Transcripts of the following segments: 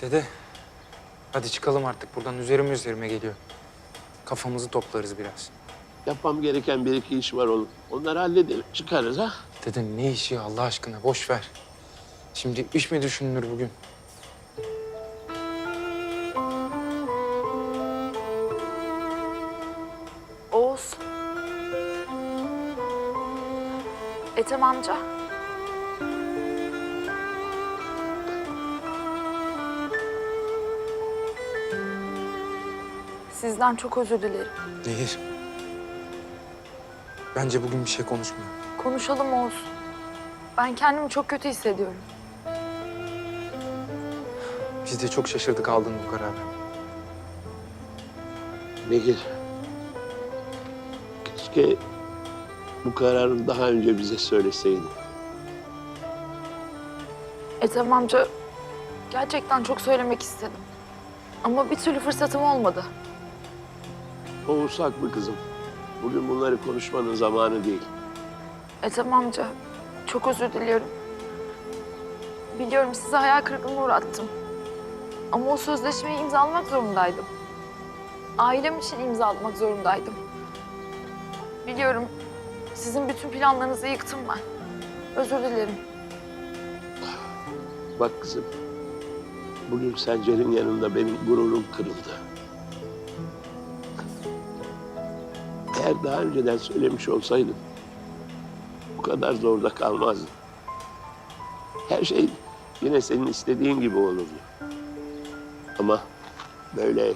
Dede, hadi çıkalım artık buradan. Üzerime üzerime geliyor. Kafamızı toplarız biraz. Yapmam gereken bir iki iş var oğlum. Onları halledelim. Çıkarız ha. Dede ne işi Allah aşkına boş ver. Şimdi iş mi düşünülür bugün? Oğuz. Ethem amca. Sizden çok özür dilerim. Nehir. Bence bugün bir şey konuşmuyor. Konuşalım Oğuz. Ben kendimi çok kötü hissediyorum. Biz de çok şaşırdık aldığın bu kararı. Nehir. Keşke bu kararını daha önce bize söyleseydin. Ethem amca gerçekten çok söylemek istedim. Ama bir türlü fırsatım olmadı. Oğuz haklı kızım. Bugün bunları konuşmanın zamanı değil. Ethem amca çok özür diliyorum. Biliyorum sizi hayal kırıklığına uğrattım. Ama o sözleşmeyi imzalamak zorundaydım. Ailem için imzalamak zorundaydım. Biliyorum sizin bütün planlarınızı yıktım ben. Özür dilerim. Bak kızım. Bugün Sencer'in yanında benim gururum kırıldı. Eğer daha önceden söylemiş olsaydım bu kadar zorda kalmazdı. Her şey yine senin istediğin gibi olurdu. Ama böyle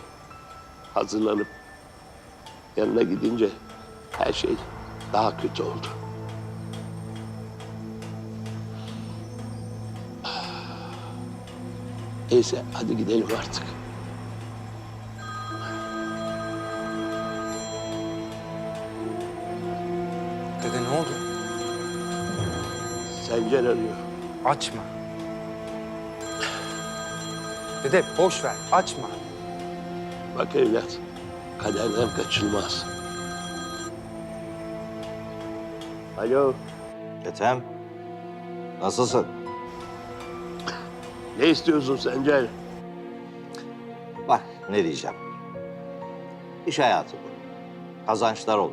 hazırlanıp yanına gidince her şey daha kötü oldu. Neyse hadi gidelim artık. Dede ne oldu? Sencer arıyor. Açma. Dede boş ver açma. Bak evlat, kaderden kaçılmaz. Alo, Ethem, nasılsın? ne istiyorsun Sencer? Bak ne diyeceğim. İş hayatı bu. Kazançlar olur,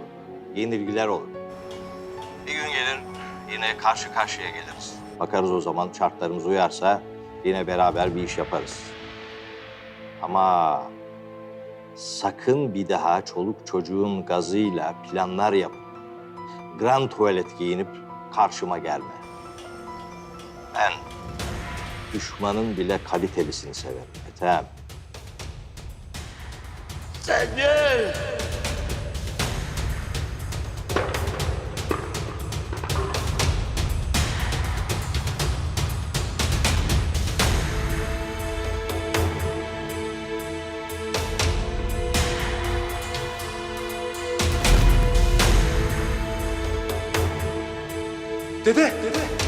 yenilgiler olur. Bir gün gelir yine karşı karşıya geliriz. Bakarız o zaman şartlarımız uyarsa yine beraber bir iş yaparız. Ama sakın bir daha çoluk çocuğun gazıyla planlar yapıp grand tuvalet giyinip karşıma gelme. Ben düşmanın bile kalitelisini severim Ethem. 对对。